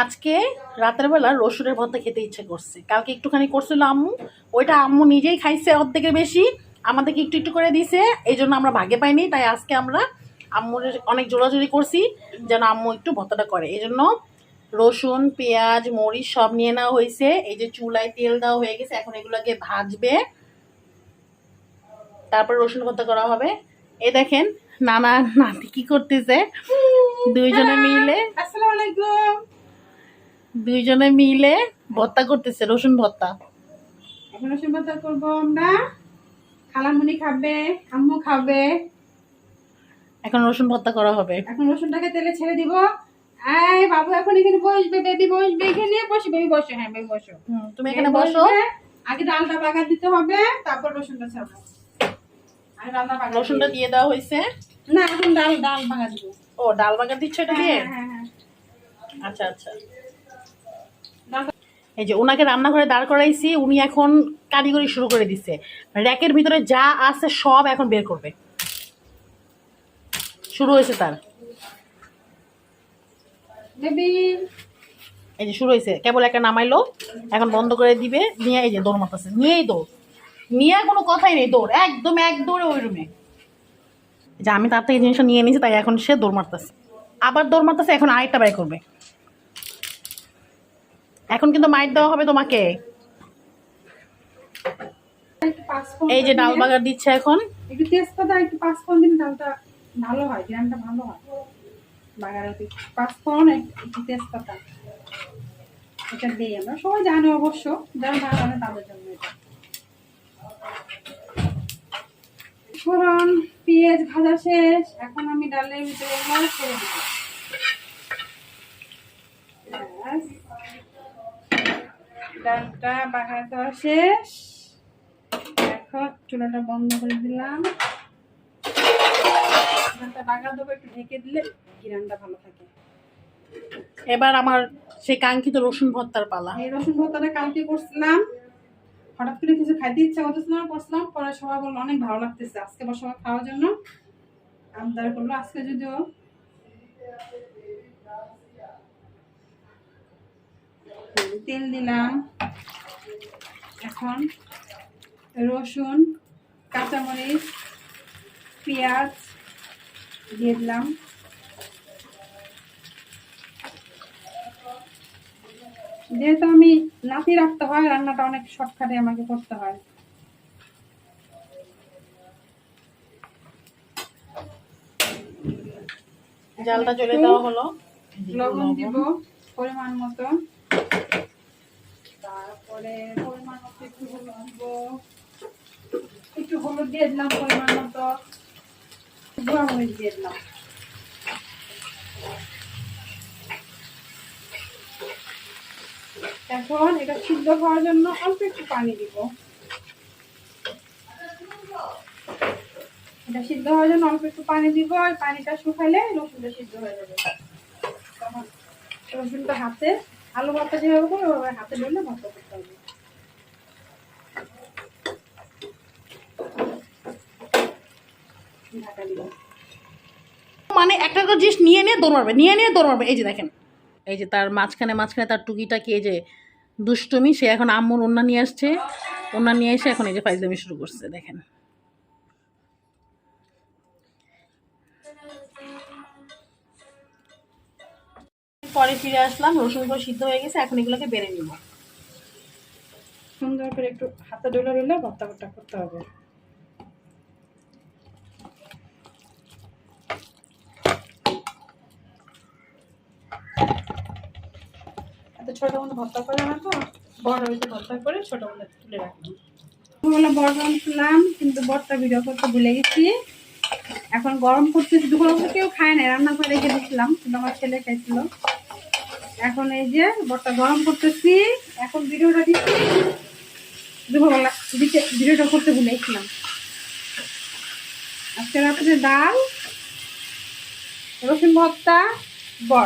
আজকে রাতের বেলা রসুনের ভর্তা খেতে ইচ্ছে করছে। কালকে একটুখানি করছিল আম্মু, ওইটা আম্মু নিজেই খাইছে অর্ধেকের বেশি, আমাদেরকে একটু একটু করে দিছে এই জন্য আমরা ভাগে পাইনি, তাই আজকে আমরা আম্মুর অনেক জোরাজোরি করছি, যেন আম্মু একটু ভর্তাটা করে। এই জন্য রসুন, পেঁয়াজ, মরিচ সব নিয়ে নেওয়া হয়েছে, এই যে চুলায় তেল দেওয়া হয়ে গেছে, এখন এগুলোকে ভাজবে। তারপর রসুন ভর্তা করা হবে। এ দেখেন, নানা নাতি কি করতেছে, দুইজনে মিলে। আসসালামু আলাইকুম। দুইজনে মিলে ভর্তা করতেছে রসুন ভর্তা এখন সুবাদা করব আমরা। খালামুনি খাবে আম্মু খাবে। এখন রসুন ভর্তা করা হবে। এখন রসুনটাকে তেলে ছেড়ে দিব। এই বাবু এখন এখানে বসবে বেবি বসবে এখানে বসে বেবি বসো হ্যাঁ বেবি বসো। তুমি এখানে বসো। আগে ডালটা বাগার দিতে হবে তারপর রসুনটা ছাড়বো। ডালটা বাগার রসুনটা দিয়ে দেওয়া হয়েছে? না এখন ডাল ডাল বাগার দিব। ও ডাল বাগার দিচ্ছ এটা দিয়ে? হ্যাঁ হ্যাঁ হ্যাঁ। আচ্ছা আচ্ছা। এই যে ওনাকে রান্নাঘরে দাঁড় করাইছি উনি এখন কারিগরি শুরু করে দিচ্ছে র্যাকের ভিতরে যা আছে সব এখন বের করবে। শুরু হয়েছে তার। এই যে শুরু হয়েছে। কেবল একটা নামাইলো এখন বন্ধ করে দিবে। নিয়ে এই যে দৌড় মারতেছে। নিয়েই দৌড়। নিয়ে কোনো কথাই নেই দৌড়। একদম এক দৌড়ে ওই রুমে। যে আমি তার থেকে জিনিসটা নিয়ে নিয়েছি তাই এখন সে দৌড় মারতেছে। আবার দৌড় মারতেছে এখন আরেকটা বাই করবে। এখন কিন্তু মাইট দেওয়া হবে তোমাকে। এই যে ডাল বাগার দিচ্ছে এখন। একটু তেজপাতা, একটু পাঁচ ফোড়ন দিন ডালটা ভালো হয় গ্রামটা ভালো হয়। একটু তেজপাতা। এটা দিই আমরা। সবাই জানে অবশ্য, যারা না জানে তাদের জন্য পেঁয়াজ ভাজা শেষ। এখন আমি ডালের ভিতরে ব্যাস। ডালটা বাগার দেওয়া শেষ। এখন চুলাটা বন্ধ করে দিলাম। ডালটা বাগার দেবো একটু ঢেকে দিলে গিরানটা ভালো থাকে। এবার আমার সেই কাঙ্ক্ষিত রসুন ভর্তার পালা। এই রসুন ভর্তাটা কালকে করছিলাম। হঠাৎ করে কিছু খাইতে ইচ্ছা করতেছিল না করছিলাম। পরে সবাই বলল অনেক ভালো লাগতেছে। আজকে বা সবাই খাওয়ার জন্য। আবদার করল আজকে যদিও। তেল দিলাম। এখন রসুন কাঁচামরিচ পেঁয়াজ দিয়ে দিলাম। যেহেতু আমি নাতি রাখতে হয় রান্নাটা অনেক শর্টকাটে আমাকে করতে হয়। জালটা জ্বলে দেওয়া হলো। লবণ দিব পরিমাণ মতো। একটু হলুদ দিয়ে দিলাম, পরিমাণ মতো। গুঁড়া মরিচ দিয়ে দিলাম। এখন এটা সিদ্ধ হওয়ার জন্য অল্প একটু পানি দিব। এটা সিদ্ধ হওয়ার জন্য অল্প একটু পানি দিব, আর পানিটা শুকাইলে রসুনটা সিদ্ধ হয়ে যাবে। তখন রসুনটা হাতে আলু ভর্তা যেভাবে করে, ওভাবে হাতে ধরলে ভর্তা করতে হবে। মানে একটা একটা জিনিস নিয়ে নিয়ে দৌড় নিয়ে নিয়ে দৌড় মারবে। এই যে দেখেন, এই যে তার মাঝখানে মাঝখানে তার টুকিটাকি এই যে দুষ্টমি, সে এখন আম্মুর ওন্না নিয়ে আসছে। ওন্না নিয়ে এসে এখন এই যে ফাইজলামি শুরু করছে, দেখেন। পরে ফিরে আসলাম রসুনগুলো সিদ্ধ হয়ে গেছে এখন এগুলোকে বেড়ে নিব। সুন্দর করে একটু হাতে ডলে ডলে ভর্তা ভর্তা করতে হবে। ছোট মতো ভর্তা করে না তো বড় হইতে ভর্তা করে ছোট মতো তুলে রাখলাম দুপুরবেলা বড় আনছিলাম কিন্তু বড়টা ভিডিও করতে ভুলে গেছি। এখন গরম করতেছি দুপুর কেউ খায় না রান্না করে রেখে দিয়েছিলাম কিন্তু আমার ছেলে খাইছিল। এখন এই যে বটটা গরম করতেছি। এখন ভিডিওটা দিচ্ছি। দুপুরবেলা দিতে ভিডিওটা করতে ভুলেছিলাম আজকে রাত্রে ডাল, রসুন ভর্তা বট